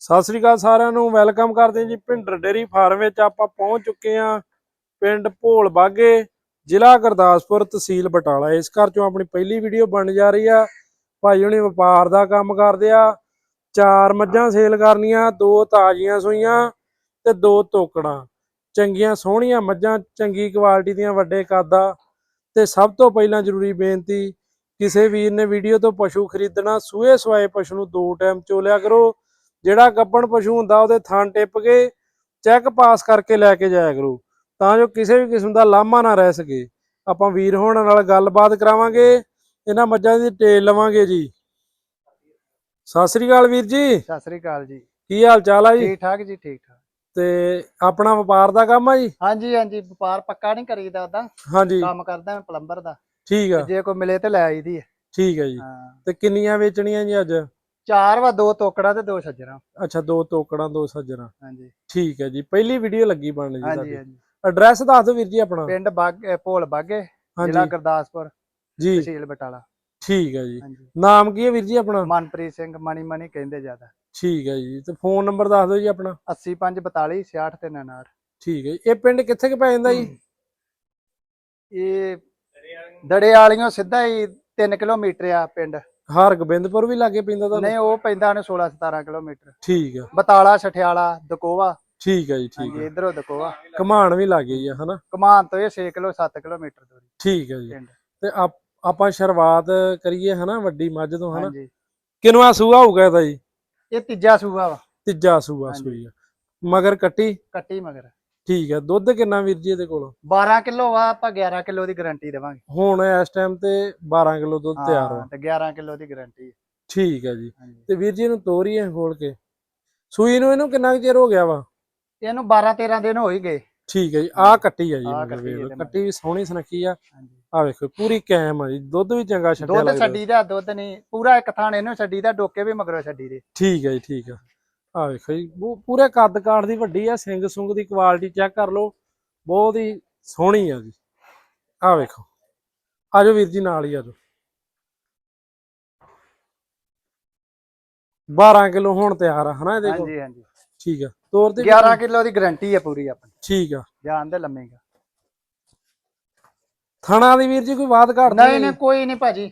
ਸਤਿ ਸ੍ਰੀ ਅਕਾਲ ਸਾਰਿਆਂ ਨੂੰ, ਵੈਲਕਮ ਕਰਦੇ ਜੀ ਭਿੰਡਰ ਡੇਰੀ ਫਾਰਮ ਵਿੱਚ ਆਪਾਂ ਪਹੁੰਚ ਚੁੱਕੇ ਹਾਂ ਪਿੰਡ ਭੋਲ ਬਾਗੇ, ਜ਼ਿਲ੍ਹਾ ਗੁਰਦਾਸਪੁਰ ਤਹਿਸੀਲ ਬਟਾਲਾ। ਇਸ ਘਰ ਚੋਂ ਆਪਣੀ ਪਹਿਲੀ ਵੀਡੀਓ ਬਣ ਜਾ ਰਹੀ ਆ। ਭਾਈ ਹੁਣੀ ਵਪਾਰ ਦਾ ਕੰਮ ਕਰਦੇ ਆ। ਚਾਰ ਮੱਝਾਂ ਸੇਲ ਕਰਨੀਆਂ, ਦੋ ਤਾਜ਼ੀਆਂ ਸੂਈਆਂ ਤੇ ਦੋ ਤੋਕੜਾਂ। ਚੰਗੀਆਂ ਸੋਹਣੀਆਂ ਮੱਝਾਂ, ਚੰਗੀ ਕੁਆਲਿਟੀ ਦੀਆਂ ਵੱਡੇ ਕਾਦਾ ਤੇ ਸਭ ਤੋਂ ਪਹਿਲਾਂ ਜ਼ਰੂਰੀ ਬੇਨਤੀ, ਕਿਸੇ ਵੀਰ ਨੇ ਵੀਡੀਓ ਤੋਂ ਪਸ਼ੂ ਖਰੀਦਣਾ ਸੂਏ ਸਵਾਏ ਪਸ਼ੂ ਨੂੰ ਦੋ ਟਾਈਮ ਚੋਲਿਆ ਕਰੋ। ਜਿਹੜਾ ਗੱਬਣ ਪਸ਼ੂ ਹੁੰਦਾ ਉਹਦੇ ਥਣ ਟਿੱਪ ਕੇ ਚੈੱਕ ਪਾਸ ਕਰਕੇ ਲੈ ਕੇ ਜਾਇਆ ਕਰੋ। ਤਾਂ ਜੋ ਕਿਸੇ ਵੀ ਕਿਸਮ ਦਾ ਲਾਮਾ ਨਾ ਰਹਿ ਸਕੇ। ਆਪਾਂ ਵੀਰ ਹੋਣਾ ਨਾਲ ਗੱਲਬਾਤ ਕਰਾਵਾਂਗੇ। ਇਹਨਾਂ ਮੱਝਾਂ ਦੀ ਡਿਟੇਲ ਲਵਾਂਗੇ ਜੀ। ਸਤਿ ਸ੍ਰੀ ਅਕਾਲ ਵੀਰ ਜੀ। ਸਤਿ ਸ੍ਰੀ ਅਕਾਲ ਜੀ। ਕੀ ਹਾਲ ਚਾਲ ਆ ਜੀ? ਠੀਕ ਠਾਕ ਜੀ ਠੀਕ ਠਾਕ। ਤੇ ਆਪਣਾ ਵਪਾਰ ਦਾ ਕੰਮ ਆ ਜੀ? ਹਾਂਜੀ ਹਾਂਜੀ। ਵਪਾਰ ਪੱਕਾ ਨਹੀਂ ਕਰੀਦਾ ਉਦਾਂ ਹਾਂਜੀ। ਕੰਮ ਕਰਦਾ ਮੈਂ ਪਲੰਬਰ ਦਾ। ਠੀਕ ਆ। ਜੇ ਕੋਈ ਮਿਲੇ ਤੇ ਲੈ ਆਈਦੀ ਹੈ ਠੀਕ ਆ ਜੀ। ਤੇ ਕਿੰਨੀਆਂ ਵੇਚਣੀਆਂ ਜੀ ਅੱਜ? ਚਾਰ ਵਾ ਦੋ ਤੋਕੜਾ ਤੇ ਦੋ ਛੱਜਰਾਂ। ਅੱਛਾ ਦੋ ਤੋਕੜਾਂ ਦੋ ਸੱਜਣਾ ਹਾਂਜੀ। ਠੀਕ ਹੈ ਜੀ। ਪਹਿਲੀ ਵੀਡੀਓ ਲੱਗੀ ਬਣਨ ਜੀ ਹਾਂਜੀ ਤੁਹਾਡੀ ਹਾਂਜੀ। ਐਡਰੈਸ ਦੱਸ ਦਿਓ ਵੀਰ ਜੀ ਆਪਣਾ। ਪਿੰਡ ਬਾਗ ਅਹ ਭੋਲ ਬਾਗੇ ਜ਼ਿਲ੍ਹਾ ਹਾਂਜੀ ਗੁਰਦਾਸਪੁਰ ਜੀ। ਤਹਿਸੀਲ ਬਟਾਲਾ। ਠੀਕ ਹੈ ਜੀ। ਹਾਂਜੀ। ਨਾਮ ਕੀ ਹੈ ਵੀਰ ਜੀ ਆਪਣਾ? ਮਨਪ੍ਰੀਤ ਸਿੰਘ ਮਣੀ ਮਣੀ ਕਹਿੰਦੇ ਜ਼ਿਆਦਾ। ਠੀਕ ਹੈ ਜੀ। ਤੇ ਫੋਨ ਨੰਬਰ ਦੱਸ ਦਿਓ ਜੀ ਆਪਣਾ। 8542 66 ਤੇ 99 ਠੀਕ ਹੈ ਜੀ। ਇਹ ਪਿੰਡ ਕਿੱਥੇ ਕੁ ਪੈ ਜਾਂਦਾ ਜੀ? ਇਹ ਦੜੇ ਵਾਲੀਆਂ ਸਿੱਧਾ ਹੀ 3 ਕਿਲੋਮੀਟਰ ਆ ਪਿੰਡ। ਹਾਰ ਗੋਬਿੰਦਪੁਰ ਵੀ ਲਾਗੇ ਪੈਂਦਾ ਤੁਹਾਨੂੰ? ਨਹੀਂ ਉਹ ਪੈਂਦਾ ਨੇ 16 17 ਕਿਲੋਮੀਟਰ। ਠੀਕ ਹੈ ਬਤਾਲਾ ਛਠਿਆਲਾ ਦਕੋਵਾ। ਠੀਕ ਹੈ ਜੀ ਠੀਕ ਹੈ ਇਧਰੋਂ ਦਕੋਵਾ। ਕਮਾਨ ਵੀ ਲਾਗੇ ਹੀ ਆ ਹਨਾ? ਕਮਾਨ ਤੋਂ ਇਹ 6 ਕਿਲੋ 7 ਕਿਲੋਮੀਟਰ ਦੂਰੀ। ਠੀਕ ਹੈ ਜੀ। ਤੇ ਆਪ- ਸ਼ੁਰੂਆਤ ਕਰੀਏ ਹਨਾ ਵੱਡੀ ਮੱਝ ਤੋਂ ਹਨਾ? ਕਿਨਵਾ ਸੂਆ ਹੋਊਗਾ ਇਹਦਾ ਜੀ? ਇਹ ਤੀਜਾ ਸੂਆ ਵਾ। ਤੀਜਾ ਸੂਆ। ਸੂਈ ਆ। ਮਗਰ ਕੱਟੀ? ਕੱਟੀ ਮਗਰ। ਠੀਕ ਹੈ ਦੁੱਧ ਕਿੰਨਾ ਵੀਰ ਜੀ ਇਹਦੇ ਕੋਲ? 12 ਕਿਲੋ ਵਾ ਆਪਾਂ 11 ਕਿਲੋ ਦੀ ਗਾਰੰਟੀ ਦੇਵਾਂਗੇ। ਹੁਣ ਇਸ ਟਾਈਮ ਤੇ 12 kilo ਦੁੱਧ ਤਿਆਰ ਹਾਂ, ਤੇ 11 ਕਿਲੋ ਦੀ ਗਾਰੰਟੀ ਠੀਕ ਹੈ ਜੀ। ਤੇ ਵੀਰ ਜੀ ਇਹਨੂੰ ਤੋਰੀਏ ਖੋਲ ਕੇ। ਸੂਈ ਨੂੰ ਇਹਨੂੰ ਕਿੰਨਾ ਚਿਰ ਹੋ ਗਿਆ ਵਾ? ਇਹਨੂੰ 12 13 ਦਿਨ ਹੋ ਹੀ ਗਏ। ਠੀਕ ਹੈ ਜੀ ਆਹ ਕੱਟੀ ਆ ਜੀ ਕੱਟੀ ਵੀ ਸੋਹਣੀ ਸੁਨੱਖੀ ਆ। ਆ ਵੇਖੋ ਪੂਰੀ ਕੈਮ ਆ ਜੀ ਦੁੱਧ ਵੀ ਚੰਗਾ ਛੱਡਿਆ ਦੁੱਧ ਛੱਡੀ ਦਾ ਦੁੱਧ ਨਹੀਂ ਪੂਰਾ ਇੱਕ ਥਾਣ ਇਹਨੂੰ ਛੱਡੀ ਦਾ ਡੋਕੇ ਵੀ ਮਗਰੋਂ ਛੱਡੀ ਦੇ। ਠੀਕ ਹੈ ਜੀ ਠੀਕ ਆ। ਆ ਵੇਖੋ ਜੀ ਪੂਰੇ ਕੱਦ ਕਾਠ ਦੀ ਵੱਡੀ ਆ ਸਿੰਗ ਸੁੰਗ ਦੀ ਕੁਆਲਿਟੀ ਚੈੱਕ ਕਰ ਲਓ ਬਹੁਤ ਹੀ ਸੋਹਣੀ ਆ ਜੀ। ਆ ਵੇਖੋ ਆਜੋ ਵੀਰ ਜੀ ਨਾਲ ਹੀ ਆਜੋ 12 ਕਿਲੋ ਹੁਣ ਤਿਆਰ ਆ ਹਨਾ ਇਹਦੇ ਕੋਲ? ਹਾਂਜੀ ਹਾਂਜੀ। ਠੀਕ ਆ ਤੋਰ ਤੇ 11 ਕਿਲੋ ਦੀ ਗਾਰੰਟੀ ਹੈ ਪੂਰੀ ਆਪਣੀ। ਠੀਕ ਆ। ਜਾਨ ਦੇ ਲੰਮੇਗਾ। ਥਣਾ ਦੀ ਵੀਰ ਜੀ ਕੋਈ ਬਾਤ ਘਾਟ ਨਹੀਂ? ਨਹੀਂ ਕੋਈ ਨਹੀਂ ਭਾਜੀ।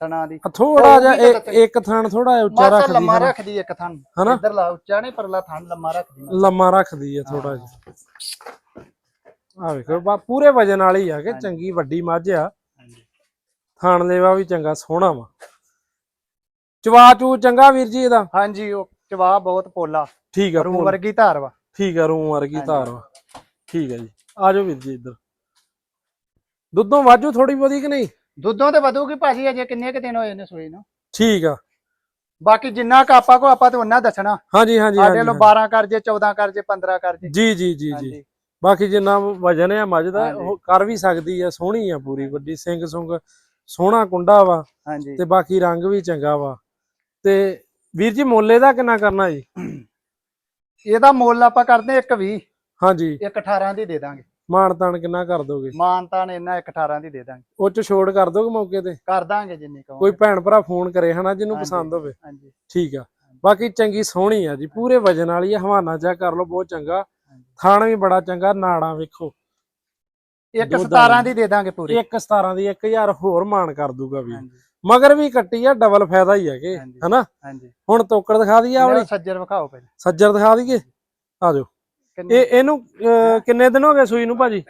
ਥਣਾ ਦੀ। ਥੋੜਾ ਜਿਹਾ ਇੱਕ- ਥਣ ਥੋੜਾ ਜਿਹਾ ਉੱਚਾ ਮਾਸਾ ਰੱਖਦੀ ਲੰਮਾ ਰੱਖਦੀ ਇੱਕ ਥਣ। ਹਨਾ? ਇੱਧਰ ਲਾ ਉੱਚਾ ਨਹੀਂ ਪਰਲਾ ਥਣ ਲੰਮਾ ਰੱਖਦੀ। ਲੰਮਾ ਰੱਖਦੀ ਆ ਥੋੜਾ ਜਿਹਾ। ਆ ਵੇਖੋ ਬਾ ਪੂਰੇ ਵਜਨ ਵਾਲੀ ਆ ਕਿ ਚੰਗੀ ਵੱਡੀ ਮੱਝ ਆ। ਹਾਂਜੀ। ਥਣ ਲੇਵਾ ਵੀ ਚੰਗਾ ਸੋਹਣਾ ਵਾ। ਚਵਾ ਚੂ ਚੰਗਾ ਵੀਰ ਜੀ ਇਹਦਾ? ਹਾਂਜੀ ਉਹ ਚਵਾ ਬਹੁਤ ਪੋਲਾ। ਠੀਕ ਆ ਰੂ ਭੋਲ- ਵਰਗੀ ਧਾਰ ਵਾ। ਠੀਕ ਆ ਰੂਮ ਵਰਗੀ। ਧਾਰ ਵਾ। ਠੀਕ ਆ ਜੀ। ਆ ਜਾਓ ਵੀਰ ਜੀ ਇੱਧਰ। ਦੁੱਧੋਂ ਵਾਜੂ ਥੋੜੀ ਬਹੁਤੀ ਕਿ ਨਹੀਂ? ਦੁੱਧੋਂ ਤੇ ਵਧੂਗੀ ਭਾਜੀ ਅਜੇ ਕਿੰਨੇ ਕੁ ਦਿਨ ਹੋਏ ਨੇ ਸੂਈ ਨੂੰ? ਠੀਕ ਆ। ਬਾਕੀ ਜਿੰਨਾ ਕ ਆਪਾਂ ਕੋ ਆਪਾਂ ਤੇ ਉਹਨਾਂ ਦੱਸਣਾ। ਹਾਂਜੀ ਹਾਂਜੀ ਸਾਡੇ ਲੋ 12 ਕਰ ਜੇ 14 ਕਰ ਜੇ 15 ਕਰ ਜੇ। ਜੀ ਜੀ ਜੀ ਬਾਕੀ ਜਿੰਨਾ ਵਜਨ ਆ ਮੱਝ ਦਾ। ਉਹ ਕਰ ਵੀ ਸਕਦੀ ਆ ਸੋਹਣੀ ਆ ਪੂਰੀ ਵੱਡੀ ਸਿੰਘ ਸੁੰਗ ਸੋਹਣਾ ਕੁੰਡਾ ਵਾ। ਹਾਂਜੀ। ਤੇ ਬਾਕੀ ਰੰਗ ਵੀ ਚੰਗਾ ਵਾ। ਤੇ ਵੀਰ ਜੀ ਮੁੱਲ ਦਾ ਕਿੰਨਾ ਕਰਨਾ ਜੀ? ਇਹਦਾ ਮੁੱਲ ਆਪਾਂ ਕਰਦੇ 1 20 ਹਾਂਜੀ। 1 18 ਦੀ ਦੇ ਦਾਂਗੇ। ਮਾਣ ਤਾਣ ਕਿੰਨਾ ਕਰ ਦੋਗੇ? ਮਾਨਤਾਨ ਇਹਨਾਂ 1 18 ਦੀ ਦੇ ਦਾਂਗੇ। ਉਹ ਚ ਛੋੜ ਕਰ ਦੋਗੇ ਮੌਕੇ ਤੇ? ਕਰ ਦਾਂਗੇ ਜਿੰਨੀ ਕੋਈ ਕਹੋਗੇ ਭੈਣ ਭਰਾ ਫੋਨ ਕਰੇ ਹਨਾ ਜਿਹਨੂੰ। ਪਸੰਦ ਹੋਵੇ। ਹਾਂਜੀ। ਠੀਕ ਆ। ਬਾਕੀ ਚੰਗੀ ਸੋਹਣੀ ਆ ਜੀ ਪੂਰੇ ਵਜਨ ਵਾਲੀ ਆ ਹਵਾਨਾ ਚੈੱਕ ਕਰ ਲਓ ਬਹੁਤ ਚੰਗਾ। ਥਾਣ ਵੀ ਬੜਾ ਚੰਗਾ ਨਾੜਾਂ ਵੇਖੋ। ਇੱਕ ਦੁੱਧ 17 ਵਾਲੀ। ਦੀ ਦੇ ਦਾਂਗੇ ਪੂਰੀ। 1 17 ਦੀ 1000 ਹੋਰ ਮਾਣ ਕਰ ਦੂਗਾ ਵੀ। ਮਗਰ ਵੀ ਕੱਟੀ ਆ ਡਬਲ ਫਾਇਦਾ ਹੀ ਹੈ ਕਿ ਹਾਂਜੀ। ਹਨਾ? ਹਾਂਜੀ। ਹੁਣ ਤੋਕੜ ਦਿਖਾ ਦਈਏ ਆ ਵਾਲੀ ਸੱਜਰ ਵਿਖਾਓ ਪਹਿਲਾਂ। ਸੱਜਰ ਦਿਖਾ ਦਈਏ। ਆ ਜਾਓ। ਇਹ ਇਹਨੂੰ ਕਿੰਨੇ ਦਿਨ ਹੋ ਗਏ ਸੂਈ ਨੂੰ ਭਾਜੀ?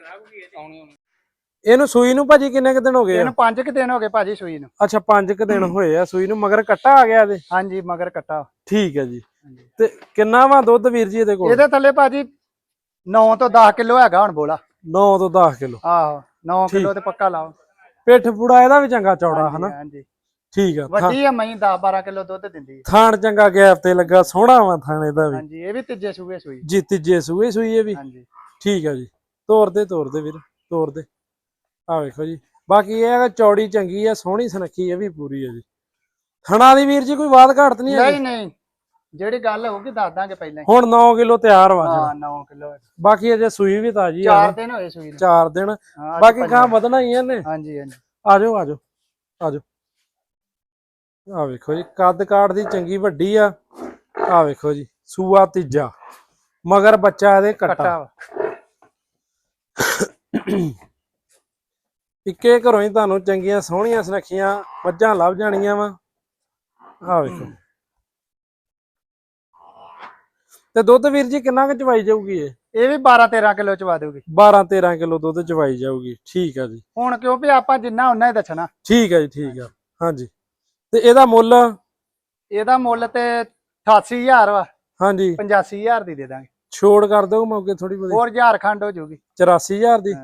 ਇਹਨੂੰ ਸੂਈ ਨੂੰ ਭਾਜੀ ਕਿੰਨੇ ਕੁ ਦਿਨ ਹੋ ਗਏ? ਇਹਨੂੰ 5 ਕਿ ਦਿਨ ਹੋ ਗਏ ਭਾਜੀ ਸੂਈ ਨੂੰ। ਅੱਛਾ 5 ਕੁ ਦਿਨ ਹੋਏ ਆ ਸੂਈ ਨੂੰ ਮਗਰ ਕੱਟਾ ਆ ਗਿਆ ਇਹਦੇ? ਹਾਂਜੀ ਮਗਰ ਕੱਟਾ। ਠੀਕ ਹੈ ਜੀ। ਤੇ ਕਿੰਨਾ ਵਾ ਦੁੱਧ ਵੀਰ ਜੀ ਇਹਦੇ ਕੋਲ? ਇਹਦੇ ਥੱਲੇ ਭਾਜੀ 9 ਤੋਂ 10 ਕਿਲੋ ਹੈਗਾ ਹੁਣ ਬੋਲਾ। 9 ਤੋਂ 10 ਕਿਲੋ। ਆਹੋ 9 ਕਿਲੋ ਤੇ ਪੱਕਾ ਲਾਓ। ਪਿੱਠ ਪੂੜਾ ਇਹਦਾ ਵੀ ਚੰਗਾ ਚੌੜਾ ਹਨਾ? ਹਾਂਜੀ। ਠੀਕ ਆ ਵੱਡੀ ਆ ਮਈ 10 12 ਕਿਲੋ ਦੁੱਧ ਦਿੰਦੀ ਹੈ ਥਾਣ ਚੰਗਾ ਗੈਪ ਤੇ ਲੱਗਾ ਸੋਹਣਾ ਵਾ ਥਾਣ ਇਹਦਾ ਵੀ। ਹਾਂਜੀ ਇਹ ਵੀ ਤੀਜੇ ਸੂਏ ਸੂਈ। ਜੀ ਤੀਜੇ ਸੂਏ ਸੂਈ ਇਹ ਵੀ। ਹਾਂਜੀ। ਠੀਕ ਆ ਜੀ। ਤੋਰ ਦੇ ਤੋਰ ਦੇ ਵੀਰ ਤੋਰ ਦੇ। ਆ ਵੇਖੋ ਜੀ। ਬਾਕੀ ਇਹ ਹੈਗਾ ਚੌੜੀ ਚੰਗੀ ਆ ਸੋਹਣੀ ਸੁਨੱਖੀ ਇਹ ਵੀ ਪੂਰੀ ਆ ਜੀ। ਥਣਾ ਦੀ ਵੀਰ ਜੀ ਕੋਈ ਬਾਤ ਘਾਟ ਨਹੀਂ ਨਹੀਂ ਹੈ ਨਹੀਂ। ਜਿਹੜੀ ਗੱਲ ਹੋਊਗੀ ਦੱਸ ਦਾਂਗੇ ਪਹਿਲਾਂ ਹੀ। ਹੁਣ 9 ਕਿਲੋ ਤਿਆਰ ਵਾ ਹਾਂ 9 ਕਿਲੋ। ਬਾਕੀ ਅਜੇ ਸੂਈ ਵੀ ਤਾਜੀ ਆ ਚਾਰ ਦਿਨ ਹੋਏ ਸੂਈ ਨੂੰ। ਚਾਰ ਦਿਨ। ਹਾਂ, ਅੱਜ ਬਾਕੀ। ਗਾਂ ਵਧਣਾ ਹੀ ਆ ਇਹਨੇ। ਹਾਂਜੀ ਹਾਂਜੀ। ਆਜੋ ਆਜੋ ਆਜੋ ਆ ਵੇਖੋ ਜੀ ਕੱਦ ਕਾਠ ਦੀ ਚੰਗੀ ਵੱਡੀ ਆ। ਆ ਵੇਖੋ ਜੀ ਸੂਆ ਤੀਜਾ ਮਗਰ ਬੱਚਾ ਇਹਦੇ ਕੱਟਾ। ਇੱਕੇ ਘਰੋਂ ਹੀ ਤੁਹਾਨੂੰ ਚੰਗੀਆਂ ਸੋਹਣੀਆਂ ਸੁਨੱਖੀਆਂ ਮੱਝਾਂ ਲੱਭ ਜਾਣੀਆਂ ਵਾ। ਆਹ ਵੇਖੋ। ਤੇ ਦੁੱਧ ਵੀਰ ਜੀ ਕਿੰਨਾ ਕੁ ਚਵਾਈ ਜਾਊਗੀ ਇਹ? ਇਹ ਵੀ 12 13 ਕਿਲੋ ਚਵਾ ਦੂਗੀ 12 13 ਕਿਲੋ ਦੁੱਧ ਚਵਾਈ ਜਾਊਗੀ। ਠੀਕ ਆ ਜੀ। ਹੁਣ ਕਿਉਂ ਵੀ ਆਪਾਂ ਜਿੰਨਾ ਉਹਨਾਂ ਹੀ ਦੱਸਣਾ। ਠੀਕ ਆ ਜੀ ਠੀਕ ਆ। ਹਾਂਜੀ। ਤੇ ਇਹਦਾ ਮੁੱਲ? ਇਹਦਾ ਮੁੱਲ ਤੇ 88000 ਵਾ। ਹਾਂਜੀ। 85000 ਦੀ ਦੇ ਦਾਂਗੇ। ਛੋੜ ਕਰ ਦਿਓ ਮੌਕੇ ਥੋੜੀ ਬਹੁਤੀ। ਹੋਰ ਝਾਰਖੰਡ ਹੋ ਜਾਊਗੀ 84000 ਦੀ।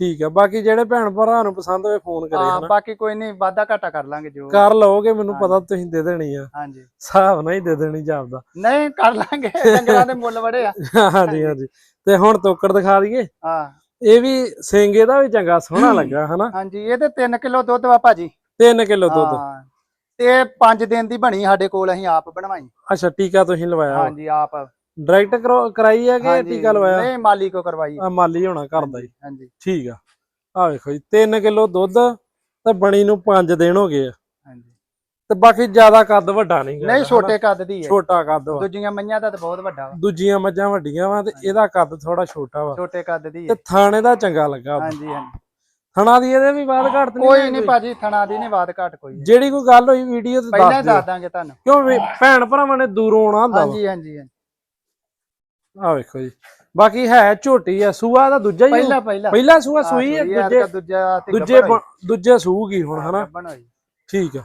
ਠੀਕ ਆ ਬਾਕੀ ਜਿਹੜੇ ਭੈਣ ਭਰਾ ਨੂੰ ਪਸੰਦ ਹੋਵੇ ਫੋਨ ਕਰੇ ਹਾਂ ਬਾਕੀ ਕੋਈ ਨਹੀਂ ਵਾਧਾ ਘਾਟਾ ਕਰ ਲਾਂਗੇ ਜੋ। ਕਰ ਲਓਗੇ ਮੈਨੂੰ। ਪਤਾ ਤੁਸੀਂ ਦੇ ਦੇਣੀ ਆ। ਹਾਂਜੀ। ਹਿਸਾਬ ਨਾਲ ਹੀ ਦੇ ਦੇਣੀ ਜਾਪਦਾ ਨਹੀਂ ਕਰ ਲਾਂਗੇ ਡੰਗਰਾਂ ਦੇ ਮੁੱਲ ਬੜੇ ਆ। ਹਾਂਜੀ ਹਾਂਜੀ। ਤੇ ਹੁਣ ਤੋਕੜ ਦਿਖਾ ਦਈਏ। ਹਾਂ। ਇਹ ਵੀ ਸਿੰਗੇ ਦਾ ਵੀ ਚੰਗਾ ਸੋਹਣਾ ਲੱਗਾ ਹਨਾ। ਹਾਂਜੀ ਇਹ ਤੇ 3 ਕਿਲੋ ਦੁੱਧ ਵਾ ਭਾਜੀ। 3 ਕਿਲੋ ਦੁੱਧ। ਤੇ 5 ਦਿਨ ਦੀ ਬਣੀ ਸਾਡੇ ਕੋਲ ਅਸੀਂ ਆਪ ਬਣਵਾਈ। ਅੱਛਾ ਟੀਕਾ ਤੁਸੀਂ ਲਵਾਇਆ ਹਾਂਜੀ ਆਪ। ਡਾਇਰੈਕਟ ਕਰਾਈ ਹੈ ਕਿ ਟੀਕਾ ਲਵਾਇਆ? ਨਹੀਂ ਮਾਲੀ ਕੋ ਕਰਵਾਈ। ਆ ਮਾਲੀ ਹੋਣਾ ਕਰਦਾ ਜੀ ਹਾਂਜੀ। ਠੀਕ ਆ। ਆ ਵੇਖੋ ਜੀ 3 ਕਿਲੋ ਦੁੱਧ ਤੇ ਬਣੀ ਨੂੰ 5 ਦਿਨ ਹੋ ਗਏ ਆ। ਹਾਂਜੀ। ਤੇ ਬਾਕੀ ਜ਼ਿਆਦਾ ਕੱਦ ਵੱਡਾ ਨਹੀਂ ਨਹੀਂ। ਛੋਟੇ ਕੱਦ ਦੀ ਹੈ। ਛੋਟਾ ਕੱਦ ਵਾ। ਦੂਜੀਆਂ ਮਈਆਂ ਦਾ ਤਾਂ ਬਹੁਤ ਵੱਡਾ ਵਾ। ਦੂਜੀਆਂ ਮੱਝਾਂ ਵੱਡੀਆਂ ਵਾ ਤੇ ਇਹਦਾ ਕੱਦ ਥੋੜਾ ਛੋਟਾ ਵਾ। ਛੋਟੇ ਕੱਦ ਦੀ ਤੇ ਹੈ। ਥਾਣੇ ਦਾ ਚੰਗਾ ਲੱਗਾ। ਹਾਂਜੀ ਹਾਂਜੀ। ਥਣਾ ਦੀ ਇਹਦੇ ਵੀ ਬਾਤ ਘੱਟ ਨਹੀਂ ਕੋਈ ਨਹੀਂ ਭਾਜੀ ਥਣਾ ਦੀ ਨਹੀਂ ਬਾਤ ਘਟ ਕੋਈ। ਜਿਹੜੀ ਕੋਈ ਗੱਲ ਹੋਈ ਵੀਡੀਓ ਤੇ ਪਹਿਲਾਂ ਦੱਸ ਦਾਂਗੇ ਤੁਹਾਨੂੰ। ਕਿਉਂ ਵੀ ਭੈਣ ਭਰਾਵਾਂ ਨੇ ਦੂਰੋਂ ਆਉਣਾ ਹੁੰਦਾ ਹਾਂਜੀ ਹਾਂਜੀ। ਆ ਵੇਖੋ ਜੀ। ਬਾਕੀ ਹੈ ਝੋਟੀ ਆ ਸੂਆ ਦਾ ਦੂਜਾ ਹੀ। ਪਹਿਲਾ ਪਹਿਲਾ। ਪਹਿਲਾ ਸੂਆ ਸੂਈ ਹੈ ਦੂਜੇ ਦੂਜਾ ਦੂਜੇ ਦੂਜੇ ਸੂਗੀ ਹੁਣ ਹਨਾ। ਠੀਕ ਆ।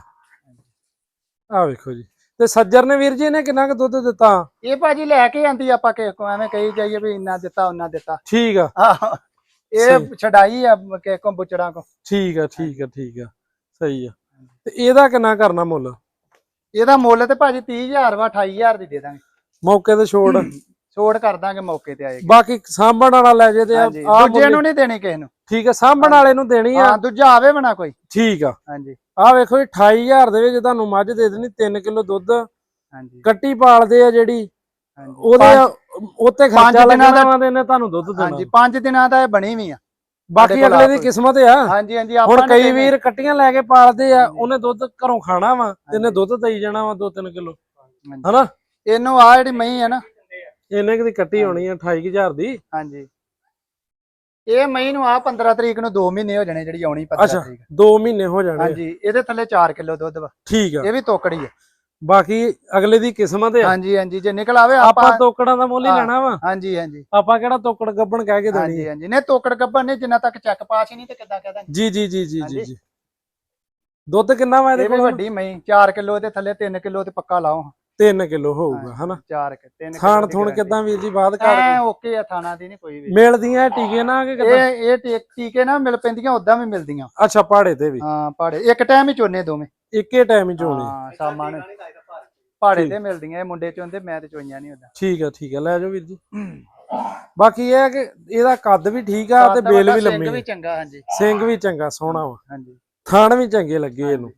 ਆ ਵੇਖੋ ਜੀ। ਤੇ ਸੱਜਰ ਨੇ ਵੀਰ ਜੀ ਨੇ ਕਿੰਨਾ ਕੁ ਦੁੱਧ ਦਿੱਤਾ? ਇਹ ਭਾਜੀ ਲੈ ਕੇ ਆਂਦੀ ਆਪਾਂ ਕਿਸੇ ਕੋ ਐਵੇਂ ਕਹੀ ਜਾਈਏ ਵੀ ਇੰਨਾ ਦਿੱਤਾ ਉਹਨਾਂ ਦਿੱਤਾ। ਠੀਕ ਆ। ਆਹੋ। ਇਹ ਛਡਾਈ ਆ ਕੋ ਬੁਚੜਾ ਕੋ ਠੀਕ ਆ ਠੀਕ ਆ ਠੀਕ ਆ। ਸਹੀ ਆ। ਤੇ ਇਹਦਾ ਕਿੰਨਾ ਕਰਨਾ ਮੁੱਲ? ਇਹਦਾ ਮੁੱਲ ਤੇ ਭਾਜੀ 30000 ਵਾ 28000 ਦੀ ਦੇ ਦਾਂਗੇ। ਮੌਕੇ ਤੇ ਛੋੜ। ਛੋੜ ਕਰ ਦਾਂਗੇ ਮੌਕੇ ਤੇ ਆਏਗੀ ਬਾਕੀ ਸਾਂਭਣ ਵਾਲਾ ਲੈ ਜੇ ਤੇ ਆ ਦੂਜੇ ਨੂੰ ਨਹੀਂ ਦੇਣੀ ਕਿਸੇ ਨੂੰ। ਠੀਕ ਆ ਸਾਂਭਣ ਵਾਲੇ ਨੂੰ ਦੇਣੀ ਆ। ਹਾਂ ਦੂਜਾ ਆਵੇ ਬਣਾ ਕੋਈ। ਠੀਕ ਆ। ਹਾਂਜੀ। ਆ ਵੇਖੋ ਜੀ 28000 ਦੇ ਵਿੱਚ ਤੁਹਾਨੂੰ ਮੱਝ ਦੇ ਦੇਣੀ 3 ਕਿਲੋ ਦੁੱਧ। ਹਾਂਜੀ। ਕੱਟੀ ਪਾਲਦੇ ਆ ਜਿਹੜੀ ਉਹਦੇ ਉੱਤੇ ਖਰਚਾ ਲੱਗਣਾ ਦਾ- ਵਾ ਇਹਨੇ ਤੁਹਾਨੂੰ ਦੁੱਧ ਦੇਣਾ। ਹਾਂਜੀ 5 ਦਿਨਾਂ ਦਾ ਇਹ ਬਣੀ ਵੀ ਆ। ਬਾਕੀ ਅਗਲੇ ਦੀ ਕਿਸਮਤ ਆ। ਹਾਂਜੀ ਹਾਂਜੀ ਹੁਣ ਕਈ ਵੀਰ ਕੱਟੀਆਂ ਲੈ ਕੇ ਪਾਲਦੇ ਆ। ਉਹਨੇ ਦੁੱਧ ਘਰੋਂ ਖਾਣਾ ਵਾ ਇਹਨੇ। ਦੁੱਧ ਦੇਈ ਜਾਣਾ ਵਾ 2-3 ਕਿਲੋ। ਹਨਾ? ਇਹਨੂੰ ਆ ਜਿਹੜੀ ਮਹੀਂ ਹੈ ਨਾ। ਇਹਨੇ ਕਿ ਦੀ ਕੱਟੀ ਹੋਣੀ ਆ 28000 ਦੀ। ਹਾਂਜੀ। ਇਹ ਮਈ ਨੂੰ ਆ 15 ਤਰੀਕ ਨੂੰ 2 ਮਹੀਨੇ ਹੋ ਜਾਣੇ ਜਿਹੜੀ ਆਉਣੀ 15 ਅੱਛਾ। ਤਰੀਕ। 2 ਮਹੀਨੇ ਹੋ ਜਾਣੇ। ਆ। ਹਾਂਜੀ ਇਹਦੇ ਥੱਲੇ 4 ਕਿਲੋ ਦੁੱਧ ਵਾ। ਠੀਕ ਆ। ਇਹ ਵੀ ਤੋਕੜੀ ਹੈ ਬਾਕੀ ਅਗਲੇ ਦੀ ਕਿਸਮਤ ਆ। ਹਾਂਜੀ ਹਾਂਜੀ ਜੇ ਨਿਕਲ ਆਵੇ ਆਪਾਂ ਤੋਕੜਾਂ ਦਾ ਮੁੱਲ ਹੀ ਹਾਂ। ਲੈਣਾ ਵਾ। ਹਾਂਜੀ ਹਾਂਜੀ। ਆਪਾਂ ਕਿਹੜਾ ਤੋਕੜ ਗੱਬਣ ਕਹਿ ਕੇ ਦੇਣੀ ਹਾਂਜੀ ਹਾਂਜੀ। ਨੇ ਤੋਕੜ ਗੱਬਰ ਨੇ ਜਿੰਨਾ ਤੱਕ ਚੱਕ ਪਾਸ ਹੀ ਨਹੀਂ ਤੇ ਕਿੱਦਾਂ ਕਹਦਾ ਜੀ ਜੀ ਜੀ ਜੀ ਜੀ ਦੁੱਧ ਕਿੰਨਾ ਵਾ ਇਹਦੇ ਕੋਲ? ਵੱਡੀ ਮਈ 4 ਕਿਲੋ ਦੇ ਥੱਲੇ 3 ਕਿਲੋ ਤੇ ਪੱਕਾ ਲਾਓ। 3 ਕਿਲੋ ਹੋਊਗਾ ਹਨਾ? 4 ਕਿ 3 ਥਾਣ ਥੁਣ ਕਿਦਾਂ ਵੀਰ ਜੀ ਬਾਅਦ ਐ ਘੜ ਓਕੇ ਆ ਥਾਣਾ ਦੀ ਨਹੀਂ ਕੋਈ ਵੀ। ਮਿਲਦੀਆਂ ਟੀਕੇ ਨਾ ਕਿ ਕਿਦਾਂ? ਇਹ ਇਹ ਟੀਕੇ ਨਾ ਮਿਲ ਪੈਂਦੀਆਂ ਉਦਾਂ ਵੀ ਮਿਲਦੀਆਂ। ਅੱਛਾ ਪਾੜੇ ਤੇ ਵੀ। ਹਾਂ ਪਾੜੇ। ਇੱਕ ਟਾਈਮ ਹੀ ਚੋਨੇ ਦੋਵੇਂ। ਇੱਕੇ ਟਾਈਮ ਹੀ ਚੋਣੇ ਹਾਂ ਸ਼ਾਮਾਂ ਨੂੰ। ਪਾੜੇ ਤੇ ਮਿਲਦੀਆਂ ਇਹ ਮੁੰਡੇ ਚੋਂਦੇ ਮੈਂ ਤੇ ਚੋਈਆਂ ਨਹੀਂ ਉਦਾਂ ਠੀਕ ਆ ਠੀਕ ਆ। ਲੈ ਜਾਓ ਵੀਰ ਜੀ। ਬਾਕੀ ਇਹ ਹੈ ਕਿ ਇਹਦਾ ਕੱਦ ਵੀ ਠੀਕ ਆ ਤੇ ਬੇਲ ਵੀ ਲੰਮੀ ਵੀ ਆ। ਚੰਗਾ ਹਾਂਜੀ। ਸਿੰਘ ਵੀ ਚੰਗਾ ਸੋਹਣਾ ਵਾ। ਹਾਂਜੀ। ਥਣ ਵੀ ਚੰਗੇ ਲੱਗੇ ਇਹਨੂੰ।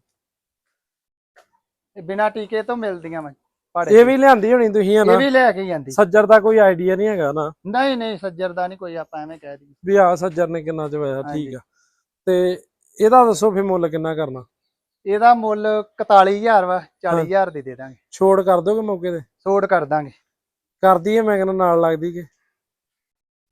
ਇਹ ਬਿਨਾ ਟੀਕੇ ਤੋਂ ਮਿਲਦੀਆਂ ਮੈਂ ਪਾੜੇ ਇਹ ਤੇ। ਵੀ ਲਿਆਂਦੀ ਹੋਣੀ ਤੁਸੀਂ ਇਹ ਹਨਾ ਵੀ ਲੈ ਕੇ ਜਾਂਦੀ ਸੱਜਰ ਦਾ ਕੋਈ ਆਈਡੀਆ ਨਹੀਂ ਹੈਗਾ ਨਾ। ਨਹੀਂ ਨਹੀਂ ਸੱਜਰ ਦਾ ਨਹੀਂ ਕੋਈ ਆਪਾਂ ਐਵੇਂ ਕਹਿ ਦਈਏ। ਵੀ ਆ ਸੱਜਰ ਨੇ ਕਿੰਨਾ ਚ ਹੋਇਆ ਠੀਕ। ਆ। ਤੇ ਇਹਦਾ ਦੱਸੋ ਫੇ ਮੁੱਲ ਕਿੰਨਾ ਕਰਨਾ? ਇਹਦਾ ਮੁੱਲ 41000 ਵਾ 40000 ਦੀ ਦੇ ਦਾਂਗੇ। ਛੋੜ ਕਰ ਦੋਗੇ ਮੌਕੇ ਤੇ? ਛੋੜ ਕਰ ਦਾਂਗੇ। ਕਰਦੀ ਹੈ ਮੈਂ ਕਹਿੰਦਾ ਨਾਲ ਲੱਗਦੀ ਕਿ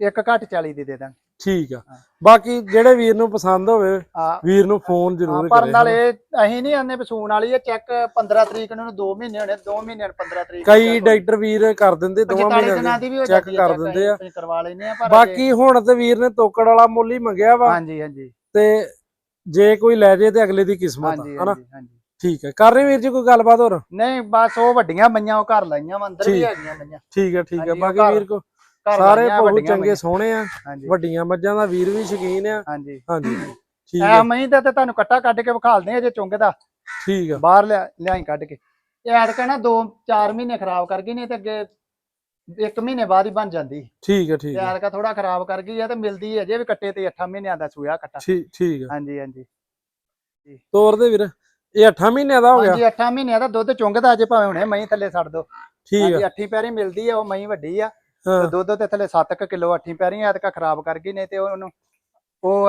ਇੱਕ ਘੱਟ 40 ਦੀ ਦੇ ਦਾਂਗੇ। ਠੀਕ ਆ। ਬਾਕੀ ਜਿਹੜੇ ਵੀਰ ਨੂੰ ਪਸੰਦ ਹੋਵੇ ਵੀਰ ਨੂੰ ਫੋਨ ਜ਼ਰੂਰ ਪਰ ਕਰੇ ਨਾਲੇ ਅਸੀਂ ਨਹੀਂ ਆਨੇ ਪਸੂਣ ਵਾਲੀ ਇਹ ਚੈੱਕ 15 ਤਰੀਕ ਨੂੰ 2 ਮਹੀਨੇ ਹੋਣੇ 2 ਮਹੀਨੇ ਨੂੰ 15 ਤਰੀਕ ਕਈ ਡਾਕਟਰ ਵੀਰ ਕਰ ਦਿੰਦੇ ਦੋਵਾਂ 45 ਮਹੀਨਿਆਂ ਦਿਨਾਂ ਦੇ ਦੀ ਵੀ ਹੋ check ਜਾਂਦੀ ਹੈ ਕਰ ਦਿੰਦੇ ਆ। ਕਰਵਾ ਲੈਨੇ ਆ ਪਰ ਬਾਕੀ ਹੁਣ ਤੇ ਵੀਰ ਨੇ ਤੋਕੜ ਵਾਲਾ ਮੁੱਲ ਹੀ ਮੰਗਿਆ ਵਾ। ਹਾਂਜੀ ਹਾਂਜੀ। ਤੇ ਜੇ ਕੋਈ ਲੈ ਜੇ ਤੇ ਅਗਲੇ ਦੀ ਕਿਸਮਤ ਹਾਂਜੀ ਆ ਹਨਾ? ਹਾਂਜੀ ਹਾਂਜੀ। ਠੀਕ ਹੈ ਕਰ ਰਹੇ ਵੀਰ ਜੀ ਕੋਈ ਗੱਲਬਾਤ ਹੋਰ? ਨਹੀਂ ਬਸ ਉਹ ਵੱਡੀਆਂ ਮਈਆਂ ਉਹ ਘਰ ਲਾਈਆਂ ਵਾ ਅੰਦਰ ਵੀ ਠੀਕ। ਹੈਗੀਆਂ ਮਈਆਂ। ਠੀਕ ਹੈ ਠੀਕ ਹੈ ਹਾਂਜੀ, ਬਾਕੀ ਘਰ- ਵੀਰ ਕੋ ਘਰ ਸਾਰੇ ਲਾਈਆਂ ਬਹੁਤ ਵੱਡੀਆਂ ਚੰਗੇ ਮਈਆਂ। ਸੋਹਣੇ ਆ। ਹਾਂਜੀ। ਵੱਡੀਆਂ ਮੱਝਾਂ ਦਾ ਵੀਰ ਵੀ ਸ਼ਕੀਨ ਆ। ਹਾਂਜੀ। ਹਾਂਜੀ ਠੀਕ ਐ ਹੈ ਮਈ ਦਾ ਤੇ ਤੁਹਾਨੂੰ ਕੱਟਾ ਕੱਢ ਕੇ ਵਿਖਾਲਦੇ ਆ ਜੇ ਚੁੰਗਦਾ ਠੀਕ ਆ। ਬਾਹਰ ਲਿਆ ਲਿਆਈ ਕੱਢ ਕੇ। ਇਹ ਐਡ ਕਹਿਣਾ 2 4 ਮਹੀਨੇ ਖਰਾਬ ਕਰ ਗਈ ਨਹੀਂ ਤੇ ਅੱਗੇ ਇੱਕ ਮਹੀਨੇ ਬਾਅਦ ਹੀ ਬਣ ਜਾਂਦੀ। ਠੀਕ ਹੈ ਠੀਕ ਹੈ। ਐਰਕਾ ਥੋੜਾ ਖਰਾਬ ਕਰ ਗਈ ਆ ਤੇ ਮਿਲਦੀ ਹੈ ਜੇ ਵੀ ਕੱਟੇ ਤੇ 8 ਮਹੀਨਿਆਂ ਦਾ ਸੂਆ ਕੱਟਾ। ਠੀਕ ਠੀਕ ਹੈ। ਹਾਂਜੀ ਹਾਂਜੀ। ਤੋਰ ਦੇ ਵੀਰ। ਇਹ 8 ਮਹੀਨਿਆਂ ਦਾ ਹੋ ਗਿਆ? ਹਾਂਜੀ 8 ਮਹੀਨਿਆਂ ਦਾ ਦੁੱਧ ਚੁੰਗਦਾ ਜੇ ਭਾਵੇਂ ਹੁਣੇ ਮਹੀਂ ਥੱਲੇ ਛੱਡ ਦੋ। ਠੀਕ ਆ ਅੱਠੀ ਪੈਰੀ ਮਿਲਦੀ ਆ ਉਹ ਮਹੀਂ ਵੱਡੀ ਆ। ਹਾਂ। ਤੇ ਦੁੱਧ ਤੇ ਥੱਲੇ 7 ਕਿਲੋ ਅੱਠੀ ਪੈਰੀ ਐਤਕਾ ਖਰਾਬ ਕਰ ਗਈ ਨਹੀਂ ਤੇ ਉਹਨੂੰ ਉਹ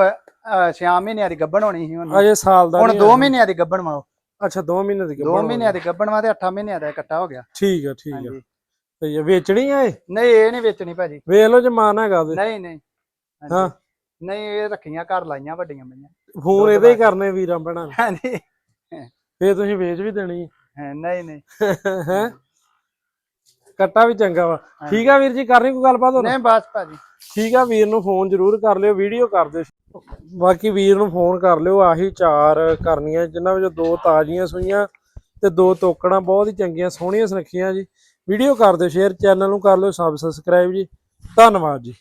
6 ਮਹੀਨਿਆਂ ਦੀ ਗੱਭਣ ਹੋਣੀ ਸੀ ਉਹਨੂੰ। ਅਜੇ ਸਾਲ ਦਾ ਹੁਣ ਨਹੀਂ 2 ਹੋਇਆ। ਮਹੀਨਿਆਂ ਦੀ ਗੱਭਣ ਉਹ। ਅੱਛਾ 2 ਮਹੀਨੇ ਦੀ 2 ਗੱਭਣ ਮਹੀਨਿਆਂ ਦੀ ਗੱਭਣ ਵਾ ਤੇ 8 ਮਹੀਨਿਆਂ ਦਾ ਇਕੱਠਾ ਹੋ ਗਿਆ। ਠੀਕ ਆ ਠੀਕ ਆ ਸਹੀ ਆ ਵੇਚਣੀ ਆ ਇਹ? ਨਹੀਂ ਇਹ ਨਹੀਂ ਵੇਚਣੀ ਭਾਜੀ। ਵੇਖ ਲਓ ਜੇ ਮਾਨ ਹੈਗਾ ਤੇ ਨਹੀਂ ਨਹੀਂ। ਹਾਂਜੀ। ਹਾਂ। ਨਹੀਂ ਇਹ ਰੱਖੀਆਂ ਘਰ ਲਾਈਆਂ ਵੱਡੀਆਂ ਮਈਆਂ ਫੋਨ ਇਹਦੇ ਹੀ ਕਰਨੇ ਵੀਰਾਂ ਭੈਣਾਂ। ਨੇ ਹਾਂਜੀ। ਫੇਰ ਤੁਸੀਂ ਵੇਚ ਵੀ ਦੇਣੀ ਹਾਂ, ਨਹੀਂ ਨਹੀਂ। ਹੈ? ਕੱਟਾ ਵੀ ਚੰਗਾ ਵਾ। ਠੀਕ ਆ ਵੀਰ ਜੀ ਕਰਨੀ ਕੋਈ ਗੱਲਬਾਤ ਹੋਰ? ਨਹੀਂ ਬਸ ਭਾਜੀ। ਠੀਕ ਆ ਵੀਰ ਨੂੰ ਫੋਨ ਜ਼ਰੂਰ ਕਰ ਲਿਓ ਵੀਡੀਓ ਕਰ ਦਿਓ। ਬਾਕੀ ਵੀਰ ਨੂੰ ਫੋਨ ਕਰ ਲਿਓ ਆਹੀ ਚਾਰ ਕਰਨੀਆਂ ਜਿਨ੍ਹਾਂ ਵਿੱਚੋਂ ਦੋ ਤਾਜ਼ੀਆਂ ਸੂਈਆਂ ਤੇ ਦੋ ਤੋਕੜਾਂ ਬਹੁਤ ਹੀ ਚੰਗੀਆਂ ਸੋਹਣੀਆਂ ਸੁਨੱਖੀਆਂ ਜੀ। ਵੀਡੀਓ ਕਰ ਦਿਓ ਸ਼ੇਅਰ ਚੈਨਲ ਨੂੰ ਕਰ ਲਿਓ ਸਬਸਕ੍ਰਾਈਬ ਜੀ। ਧੰਨਵਾਦ ਜੀ।